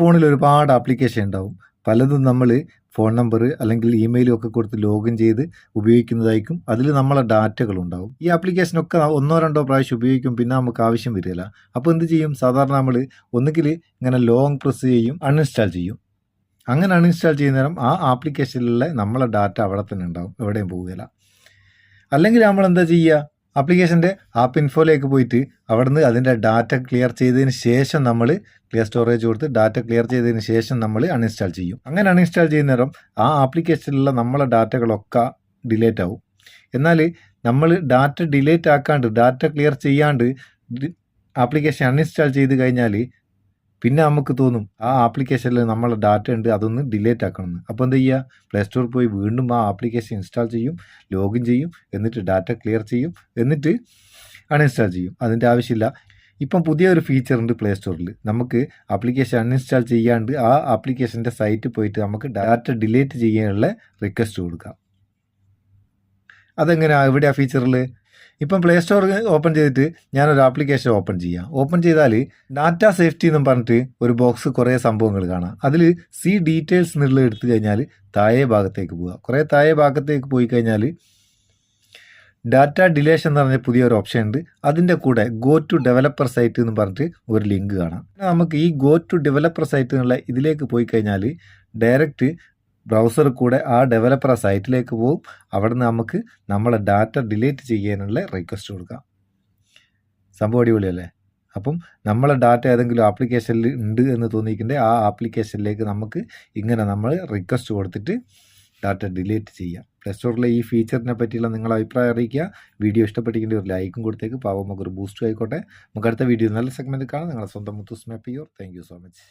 ഫോണിൽ ഒരുപാട് ആപ്ലിക്കേഷൻ ഉണ്ടാവും. പലതും നമ്മൾ ഫോൺ നമ്പർ അല്ലെങ്കിൽ ഇമെയിലും ഒക്കെ കൊടുത്ത് ലോഗിൻ ചെയ്ത് ഉപയോഗിക്കുന്നതായിരിക്കും. അതിൽ നമ്മളെ ഡാറ്റകൾ ഉണ്ടാവും. ഈ ആപ്ലിക്കേഷനൊക്കെ ഒന്നോ രണ്ടോ പ്രാവശ്യം ഉപയോഗിക്കും പിന്നെ നമുക്ക് ആവശ്യം വരില്ല. അപ്പോൾ എന്ത് ചെയ്യും? സാധാരണ നമ്മൾ ഒന്നുകിൽ ഇങ്ങനെ ലോങ് പ്രസ് ചെയ്യും അൺഇൻസ്റ്റാൾ ചെയ്യും. അങ്ങനെ അൺഇൻസ്റ്റാൾ ചെയ്യുന്ന നേരം ആ ആപ്ലിക്കേഷനിലെ നമ്മളെ ഡാറ്റ അവിടെ തന്നെ ഉണ്ടാവും. എവിടെയും പോവുകയില്ല. അല്ലെങ്കിൽ നമ്മൾ എന്താ ചെയ്യുക? ആപ്ലിക്കേഷന്റെ ആപ്പ് ഇൻഫോയിലേക്ക് പോയിട്ട് അവിടുന്ന് അതിന്റെ ഡാറ്റ ക്ലിയർ ചെയ്തതിന് ശേഷം നമ്മൾ ക്ലിയർ സ്റ്റോറേജ് കൊടുത്ത് ഡാറ്റ ക്ലിയർ ചെയ്തതിന് ശേഷം നമ്മൾ അൺഇൻസ്റ്റാൾ ചെയ്യും. അങ്ങനെ അൺഇൻസ്റ്റാൾ ചെയ്യുന്ന നേരം ആ ആപ്ലിക്കേഷനിലുള്ള നമ്മളെ ഡാറ്റകളൊക്കെ ഡിലേറ്റ് ആവും. എന്നാൽ നമ്മൾ ഡാറ്റ ഡിലേറ്റ് ആക്കാണ്ട് ഡാറ്റ ക്ലിയർ ചെയ്യാണ്ട് ആപ്ലിക്കേഷൻ അൺഇൻസ്റ്റാൾ ചെയ്ത് കഴിഞ്ഞാൽ പിന്നെ നമുക്ക് തോന്നും ആ ആപ്ലിക്കേഷനിൽ നമ്മളെ ഡാറ്റ ഉണ്ട് അതൊന്ന് ഡിലേറ്റ് ആക്കണമെന്ന് അപ്പോൾ എന്താ ചെയ്യുക പ്ലേ സ്റ്റോറിൽ പോയി വീണ്ടും ആ ആപ്ലിക്കേഷൻ ഇൻസ്റ്റാൾ ചെയ്യും ലോഗിൻ ചെയ്യും എന്നിട്ട് ഡാറ്റ ക്ലിയർ ചെയ്യും എന്നിട്ട് അൺഇൻസ്റ്റാൾ ചെയ്യും. അതിന്റെ ആവശ്യമില്ല. ഇപ്പം പുതിയൊരു ഫീച്ചർ ഉണ്ട് പ്ലേ സ്റ്റോറിൽ നമുക്ക് ആപ്ലിക്കേഷൻ അൺഇൻസ്റ്റാൾ ചെയ്യാണ്ട് ആ ആപ്ലിക്കേഷന്റെ സൈറ്റിൽ പോയിട്ട് നമുക്ക് ഡാറ്റ ഡിലേറ്റ് ചെയ്യാനുള്ള റിക്വസ്റ്റ് കൊടുക്കാം. അതെങ്ങനെയാണ് എവിടെയാണ് ഫീച്ചറിൽ ഇപ്പം പ്ലേ സ്റ്റോർ ഓപ്പൺ ചെയ്തിട്ട് ഞാനൊരു ആപ്ലിക്കേഷൻ ഓപ്പൺ ചെയ്യാം. ഓപ്പൺ ചെയ്താൽ ഡാറ്റ സേഫ്റ്റി എന്നും പറഞ്ഞിട്ട് ഒരു ബോക്സ് കുറേ സംഭവങ്ങൾ കാണാം. അതിൽ സി ഡീറ്റെയിൽസ് എന്നുള്ളത് എടുത്തു കഴിഞ്ഞാൽ താഴെ ഭാഗത്തേക്ക് പോവുക. കുറേ താഴെ ഭാഗത്തേക്ക് പോയി കഴിഞ്ഞാൽ ഡാറ്റ ഡിലേഷൻ എന്ന് പറഞ്ഞ പുതിയൊരു ഓപ്ഷൻ ഉണ്ട്. അതിന്റെ കൂടെ ഗോ ടു ഡെവലപ്പർ സൈറ്റ് എന്ന് പറഞ്ഞിട്ട് ഒരു ലിങ്ക് കാണാം. നമുക്ക് ഈ ഗോ ടു ഡെവലപ്പർ സൈറ്റ് എന്നുള്ള ഇതിലേക്ക് പോയി കഴിഞ്ഞാൽ ഡയറക്റ്റ് ബ്രൗസർ കൂടെ ആ ഡെവലപ്പർ ആ സൈറ്റിലേക്ക് പോകും നിന്ന് നമുക്ക് നമ്മളെ ഡാറ്റ ഡിലീറ്റ് ചെയ്യാനുള്ള റിക്വസ്റ്റ് കൊടുക്കാം. സംഭവം അടിപൊളിയല്ലേ? അപ്പം നമ്മളെ ഡാറ്റ ഏതെങ്കിലും ആപ്ലിക്കേഷനിൽ ഉണ്ട് എന്ന് തോന്നിയിട്ടുണ്ടെങ്കിൽ ആ ആപ്ലിക്കേഷനിലേക്ക് നമുക്ക് ഇങ്ങനെ നമ്മൾ റിക്വസ്റ്റ് കൊടുത്തിട്ട് ഡാറ്റ ഡിലീറ്റ് ചെയ്യാം. പ്ലസ് സ്റ്റോറിലെ ഈ ഫീച്ചറിനെ പറ്റിയുള്ള നിങ്ങളുടെ അഭിപ്രായം അറിയിക്കുക. വീഡിയോ ഇഷ്ടപ്പെട്ടിട്ടുണ്ടെങ്കിൽ ഒരു ലൈക്കും കൊടുത്തേക്ക്. പാവം നമുക്കൊരു ബൂസ്റ്റും ആയിക്കോട്ടെ. നമുക്ക് അടുത്ത വീഡിയോ നല്ല സെഗ്മെന്റ് കാണാം. നിങ്ങളുടെ സ്വന്തം മുത്തുസ്മ പിയോർ താങ്ക് സോ മച്ച്